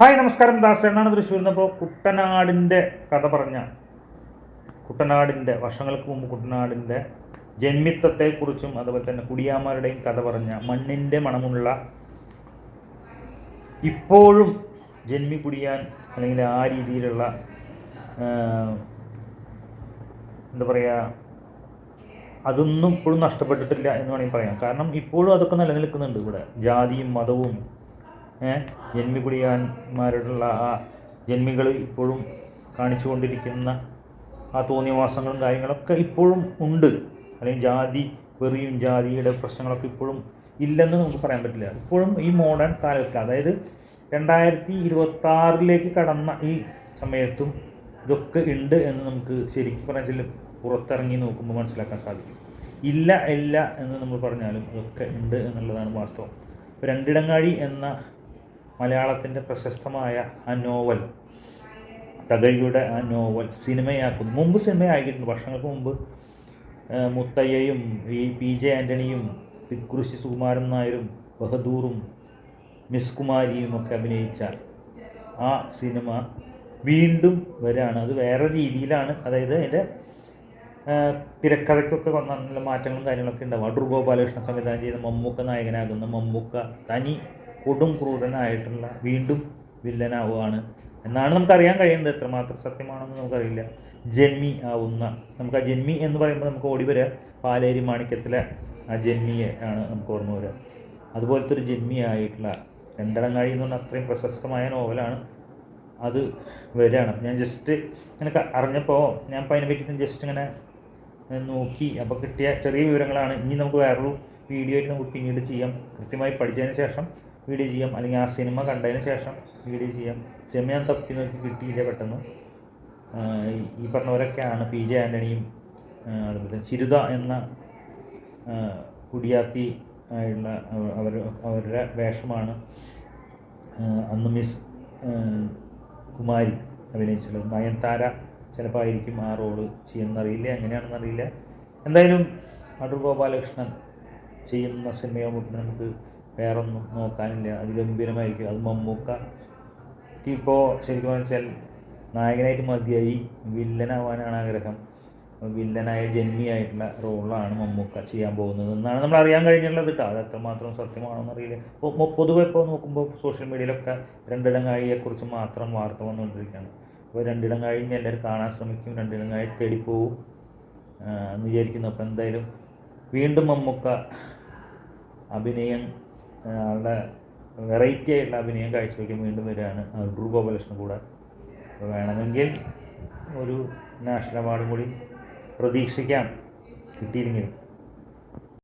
Hi നമസ്കാരം. ദാസേണ്ണാണ് തൃശ്ശൂരിൽ നിന്ന് അപ്പോൾ കുട്ടനാടിന്റെ കഥ പറഞ്ഞ കുട്ടനാടിന്റെ വർഷങ്ങൾക്ക് മുമ്പ് കുട്ടനാടിന്റെ ജന്മിത്വത്തെക്കുറിച്ചും അതുപോലെ തന്നെ കുടിയാന്മാരുടെയും കഥ പറഞ്ഞ മണ്ണിന്റെ മണമുള്ള ഇപ്പോഴും ജന്മി കുടിയാൻ അല്ലെങ്കിൽ ആ രീതിയിലുള്ള എന്താ പറയുക അതൊന്നും ഇപ്പോഴും നഷ്ടപ്പെട്ടിട്ടില്ല എന്ന് വേണമെങ്കിൽ പറയാം. കാരണം ഇപ്പോഴും അതൊക്കെ നിലനിൽക്കുന്നുണ്ട് ഇവിടെ. ജാതിയും മതവും ജന്മികുടിയാന്മാരോടുള്ള ആ ജന്മികൾ ഇപ്പോഴും കാണിച്ചുകൊണ്ടിരിക്കുന്ന ആ തോന്നിയവാസങ്ങളും കാര്യങ്ങളൊക്കെ ഇപ്പോഴും ഉണ്ട്. അല്ലെങ്കിൽ ജാതി വെറിയും ജാതിയുടെ പ്രശ്നങ്ങളൊക്കെ ഇപ്പോഴും ഇല്ലെന്ന് നമുക്ക് പറയാൻ പറ്റില്ല. ഇപ്പോഴും ഈ മോഡേൺ കാലത്ത് അതായത് രണ്ടായിരത്തി ഇരുപത്താറിലേക്ക് കടന്ന ഈ സമയത്തും ഇതൊക്കെ ഉണ്ട് എന്ന് നമുക്ക് ശരിക്കും പറഞ്ഞാൽ പുറത്തിറങ്ങി നോക്കുമ്പോൾ മനസ്സിലാക്കാൻ സാധിക്കും. ഇല്ല ഇല്ല എന്ന് നമ്മൾ പറഞ്ഞാലും ഇതൊക്കെ ഉണ്ട് എന്നുള്ളതാണ് വാസ്തവം. ഇപ്പോൾ രണ്ടിടങ്ങാഴി എന്ന മലയാളത്തിന്റെ പ്രശസ്തമായ ആ നോവൽ തകഴിയുടെ ആ നോവൽ സിനിമയാക്കുന്നു. മുമ്പ് സിനിമയാക്കിയിട്ടുണ്ട് വർഷങ്ങൾക്ക് മുമ്പ് മുത്തയ്യയും ഈ പി ജെ ആന്റണിയും തിക്കുറിശി സുകുമാരൻ നായരും ബഹദൂറും മിസ് കുമാരിയും ഒക്കെ അഭിനയിച്ച ആ സിനിമ വീണ്ടും വരാണ്. അത് വേറെ രീതിയിലാണ്. അതായത് അതിന്റെ തിരക്കഥയ്ക്കൊക്കെ നല്ല മാറ്റങ്ങളും കാര്യങ്ങളൊക്കെ ഉണ്ടാവും. അടൂർ ഗോപാലകൃഷ്ണൻ സംവിധാനം ചെയ്ത മമ്മൂക്ക നായകനാകുന്ന മമ്മൂക്ക തനി കൊടും ക്രൂരനായിട്ടുള്ള വീണ്ടും വില്ലനാവുകയാണ് എന്നാണ് നമുക്കറിയാൻ കഴിയുന്നത്. എത്രമാത്രം സത്യമാണെന്ന് നമുക്കറിയില്ല. ജന്മി ആവുന്ന നമുക്ക് ആ ജന്മി എന്ന് പറയുമ്പോൾ നമുക്ക് ഓടി വരിക പാലേരി മാണിക്യത്തിലെ ആ ജന്മിയെ ആണ് നമുക്ക് ഓർമ്മ വരിക അതുപോലത്തെ ഒരു ജന്മി ആയിട്ടുള്ള രണ്ടടങ്ങാഴി എന്ന് പറഞ്ഞാൽ അത്രയും പ്രശസ്തമായ നോവലാണ് അത് വരികയാണ്. ഞാൻ ജസ്റ്റ് ഇങ്ങനെ അറിഞ്ഞപ്പോൾ ഞാൻ അതിനെ പറ്റി ജസ്റ്റ് ഇങ്ങനെ നോക്കി. അപ്പോൾ കിട്ടിയ ചെറിയ വിവരങ്ങളാണ്. ഇനി നമുക്ക് വേറൊരു വീഡിയോ ആയിട്ട് നമുക്ക് പിന്നീട് ചെയ്യാം. കൃത്യമായി പഠിച്ചതിന് ശേഷം വീഡിയോ ചെയ്യാം അല്ലെങ്കിൽ ആ സിനിമ കണ്ടതിന് ശേഷം വീഡിയോ ചെയ്യാം സെമിയാൻ തപ്പി നോക്കി കിട്ടിയില്ല പെട്ടെന്ന്? ഈ- പറഞ്ഞവരൊക്കെയാണ് പി ജെ ആന്റണിയും അതുപോലെ ചിരുത എന്ന കുടിയാത്തി ആയുള്ള അവർ അവരുടെ വേഷമാണ് അന്ന് മിസ് കുമാരി അഭിനയിച്ചിട്ടുള്ളത്. നയൻതാര ചിലപ്പോൾ ആയിരിക്കും ആ റോൾ ചെയ്യുന്നറിയില്ല എങ്ങനെയാണെന്നറിയില്ല. എന്തായാലും അടൂർ ഗോപാലകൃഷ്ണൻ ചെയ്യുന്ന സിനിമയോ മുട്ടിന് നമുക്ക് വേറൊന്നും നോക്കാനില്ല. അതിഗംഭീരമായിരിക്കും അത് മമ്മൂക്ക. ഇപ്പോൾ ശരിക്കും വെച്ചാൽ നായകനായിട്ട് മതിയായി. വില്ലനാവാനാണ് ആഗ്രഹം. വില്ലനായ ജന്മിയായിട്ടുള്ള റോളാണ് മമ്മൂക്ക ചെയ്യാൻ പോകുന്നത് എന്നാണ് നമ്മൾ അറിയാൻ കഴിഞ്ഞിട്ടുള്ളത് കേട്ടോ. അത് എത്രമാത്രം സത്യമാണെന്ന് അറിയില്ല. ഇപ്പോൾ പൊതുവെ ഇപ്പോൾ നോക്കുമ്പോൾ സോഷ്യൽ മീഡിയയിലൊക്കെ രണ്ടിടങ്ങാഴിയെക്കുറിച്ച് മാത്രം വാർത്ത വന്നുകൊണ്ടിരിക്കുകയാണ്. അപ്പോൾ രണ്ടിടങ്ങാഴി എല്ലാവരും കാണാൻ ശ്രമിക്കും. രണ്ടിടങ്ങാഴി തേടിപ്പോവും എന്ന് വിചാരിക്കുന്നു. അപ്പോൾ എന്തായാലും വീണ്ടും മമ്മൂക്ക അഭിനയം ആളുടെ വെറൈറ്റി ആയിട്ടുള്ള അഭിനയം കാഴ്ചവെക്കാൻ വീണ്ടും വരികയാണ് ഡ്രൂ ഗോപാലകൃഷ്ണൻ കൂടെ. വേണമെങ്കിൽ ഒരു നാഷണൽ അവാർഡും കൂടി പ്രതീക്ഷിക്കാം. കിട്ടിയില്ലെങ്കിലും.